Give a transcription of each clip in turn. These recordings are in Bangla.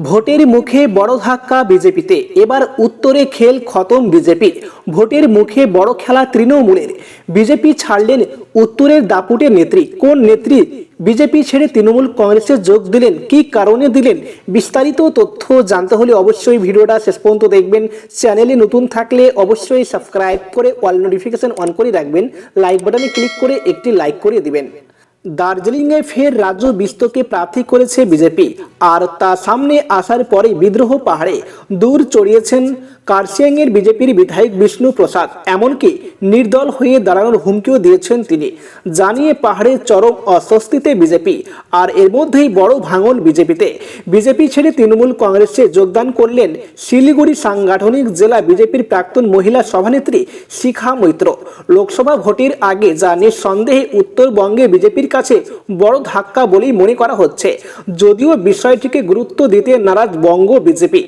ভোটের মুখে বড় ধাক্কা বিজেপিতে। এবার উত্তরে খেল খতম বিজেপির। ভোটের মুখে বড় খেলা তৃণমূলের। বিজেপি ছাড়লেন উত্তরের দাপুটের নেত্রী। কোন নেত্রী বিজেপি ছেড়ে তৃণমূল কংগ্রেসে যোগ দিলেন? কি কারণে দিলেন? বিস্তারিত তথ্য জানতে হলে অবশ্যই ভিডিওটা শেষ পর্যন্ত দেখবেন। চ্যানেলে নতুন থাকলে অবশ্যই সাবস্ক্রাইব করে অল নোটিফিকেশন অন করে রাখবেন। লাইক বাটনে ক্লিক করে একটি লাইক করে দিবেন। দার্জিলিংয়ে ফের রাজ্য বিস্তকে প্রার্থী করেছে বিজেপি। আর তা সামনে আসার পরে বিদ্রোহ পাহাড়ে দূর চড়িয়েছেন কার্শিয়াংয়ের বিজেপির বিধায়ক বিষ্ণু প্রসাদ। এমনকি নির্দল হয়ে দাঁড়ানোর হুমকিও দিয়েছেন তিনি। জানিয়ে পাহাড়ে চরম অস্বস্তিতে বিজেপি। আর এর মধ্যেই বড় ভাঙন বিজেপিতে। বিজেপি ছেড়ে তৃণমূল কংগ্রেসে যোগদান করলেন শিলিগুড়ি সাংগঠনিক জেলা বিজেপির প্রাক্তন মহিলা সভানেত্রী শিখা মৈত্র। লোকসভা ভোটের আগে যা নিঃসন্দেহে উত্তরবঙ্গে বিজেপির কাছে বড় ধাক্কা বলেই মনে করা হচ্ছে। যদিও বিষয়টিকে গুরুত্ব দিতে নারাজ বঙ্গ বিজেপি।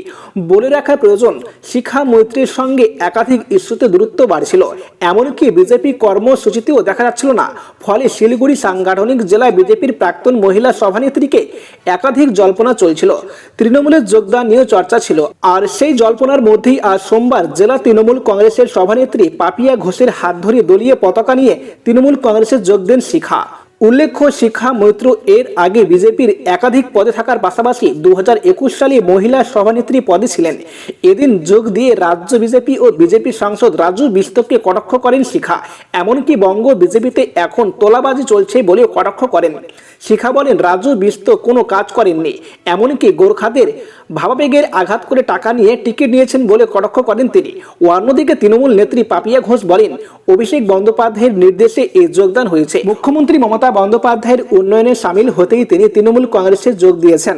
বলে রাখা প্রয়োজন, শিখা মৈত্রীর সঙ্গে একাধিক ইস্যুতে দূরত্ব বাড়ছিল। এমনকি বিজেপি কর্মসূচিতেও দেখা যাচ্ছিল না। ফলে শিলিগুড়ি সাংগঠনিক জেলা বিজেপির প্রাক্তন মহিলা সভানেত্রীকে একাধিক জল্পনা চলছিল। তৃণমূলের যোগদান নিয়ে চর্চা ছিল। আর সেই জল্পনার মধ্যেই আজ সোমবার জেলা তৃণমূল কংগ্রেসের সভানেত্রী পাপিয়া ঘোষের হাত ধরে দলীয় পতাকা নিয়ে তৃণমূল কংগ্রেসে যোগ দেন শিখা। উল্লেখ্য শিক্ষা মৈত্র এর আগে বিজেপির একাধিক পদে থাকার পাশাপাশি দুহাজার একুশ সালে মহিলা সভানেত্রী পদে ছিলেন। এদিন যোগ দিয়ে রাজ্য বিজেপি ও বিজেপি সাংসদ রাজু বিস্তককে কটাক্ষ করেন শিখা। এমনকি বঙ্গ বিজেপিতে এখন তোলাবাজি চলছে বলেও কটাক্ষ করেন। শিখা বলেন, রাজু বিস্ত কোনো কাজ করেননি। এমনকি গোর্খাদের ভাবাবেগের আঘাত করে টাকা নিয়ে টিকিট নিয়েছেন বলে কটাক্ষ করেন তিনি। অন্যদিকে তৃণমূল নেত্রী পাপিয়া ঘোষ বলেন, অভিষেক বন্দ্যোপাধ্যায়ের নির্দেশে এই যোগদান হয়েছে। মুখ্যমন্ত্রী মমতা বন্দ্যোপাধ্যায়ের উন্নয়নে সামিল হতেই তিনি তৃণমূল কংগ্রেসে যোগ দিয়েছেন।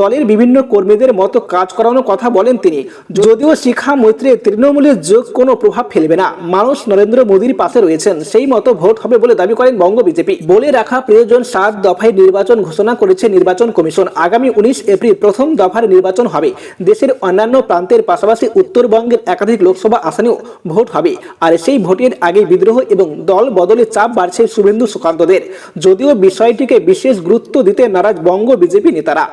দলের বিভিন্ন কর্মীদের মতো কাজ করানোর কথা বলেন তিনি। যদিও শিখা মৈত্রের তৃণমূলের যোগ কোনো প্রভাব ফেলবে না। মানুষ নরেন্দ্র মোদীর পাশে রয়েছেন। সেই মতো ভোট হবে বলে দাবি করেন বঙ্গ বিজেপি। বলে রাখা প্রয়োজন সাত দফায় নির্বাচন ঘোষণা করেছে নির্বাচন কমিশন। আগামী উনিশ এপ্রিল প্রথম দফার নির্বাচন হবে। দেশের অন্যান্য প্রান্তের পাশাপাশি উত্তরবঙ্গের একাধিক লোকসভা আসনেও ভোট হবে। আর সেই ভোটের আগে বিদ্রোহ এবং দল বদলে চাপ বাড়ছে শুভেন্দু সুকান্তদের। যদিও বিষয়টিকে বিশেষ গুরুত্ব দিতে নারাজ বঙ্গ বিজেপি নেতারা।